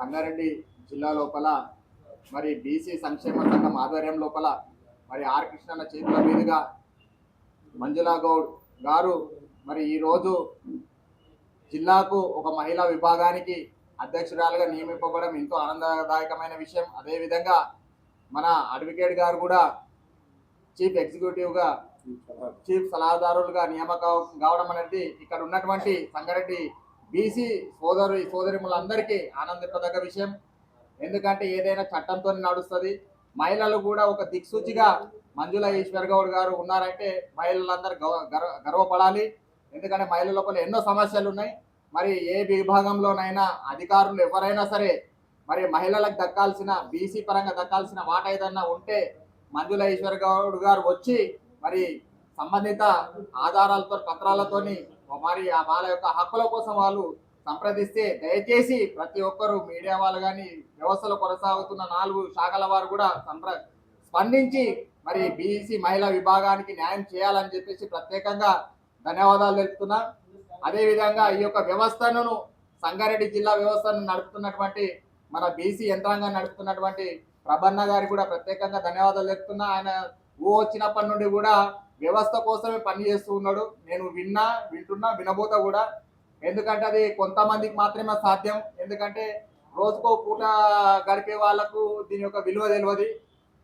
సంగారెడ్డి జిల్లా లోపల మరి బీసీ సంక్షేమ సంఘం ఆధ్వర్యం లోపల మరి ఆర్ కృష్ణన్న చేతుల మీదుగా మంజులా గౌడ్ గారు మరి ఈరోజు జిల్లాకు ఒక మహిళా విభాగానికి అధ్యక్షురాలుగా నియమింపబడడం ఎంతో ఆనందదాయకమైన విషయం. అదేవిధంగా మన అడ్వకేట్ గారు కూడా చీఫ్ ఎగ్జిక్యూటివ్గా చీఫ్ సలహాదారులుగా నియామకం కావడం అనేది ఇక్కడ ఉన్నటువంటి సంగారెడ్డి బీసీ సోదరు సోదరిములందరికీ ఆనందింపదగ్గ విషయం. ఎందుకంటే ఏదైనా చట్టంతో నడుస్తుంది. మహిళలు కూడా ఒక దిక్సూచిగా మంజుల ఈశ్వర్ గౌడ్ గారు ఉన్నారంటే మహిళలందరూ గౌ- గర్వ గర్వపడాలి. ఎందుకంటే మహిళల లోపల ఎన్నో సమస్యలు ఉన్నాయి. మరి ఏ విభాగంలోనైనా అధికారులు ఎవరైనా సరే మరి మహిళలకు దక్కాల్సిన బీసీ పరంగా దక్కాల్సిన వాట ఏదన్నా ఉంటే మంజుల ఈశ్వర్ గౌడ్ గారు వచ్చి మరి సంబంధిత ఆధారాలతో పత్రాలతోని మరి ఆ వాళ్ళ యొక్క హక్కుల కోసం వాళ్ళు సంప్రదిస్తే దయచేసి ప్రతి ఒక్కరూ మీడియా వాళ్ళు కానీ వ్యవస్థలో కొనసాగుతున్న నాలుగు శాఖల వారు కూడా సంప్ర స్పందించి మరి బీసీ మహిళా విభాగానికి న్యాయం చేయాలని చెప్పేసి ప్రత్యేకంగా ధన్యవాదాలు తెలుపుతున్నా. అదేవిధంగా ఈ యొక్క వ్యవస్థను సంగారెడ్డి జిల్లా వ్యవస్థను నడుపుతున్నటువంటి మన బీసీ యంత్రాంగం నడుపుతున్నటువంటి ప్రభన్న గారికి కూడా ప్రత్యేకంగా ధన్యవాదాలు తెలుపుతున్నా. ఆయన ఊ వచ్చినప్పటి నుండి కూడా వ్యవస్థ కోసమే పని చేస్తూ ఉన్నాడు. నేను విన్నా వింటున్నా వినబోతా కూడా. ఎందుకంటే అది కొంతమందికి మాత్రమే సాధ్యం. ఎందుకంటే రోజుకో పూట గడిపే వాళ్ళకు దీని యొక్క విలువ తెలియదు.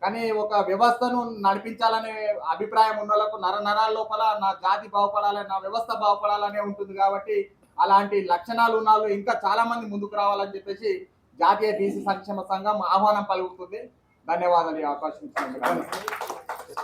కానీ ఒక వ్యవస్థను నడిపించాలనే అభిప్రాయం ఉన్న వాళ్ళకు నర నరాల లోపల నా జాతి బాగుపడాలని నా వ్యవస్థ బాగుపడాలనే ఉంటుంది కాబట్టి అలాంటి లక్షణాలు ఉన్న ఇంకా చాలా మంది ముందుకు రావాలని చెప్పేసి జాతీయ బీసీ సంక్షేమ సంఘం ఆహ్వానం పలుకుతుంది. ధన్యవాదాలు ఈ అవకాశం ఇచ్చినందుకు.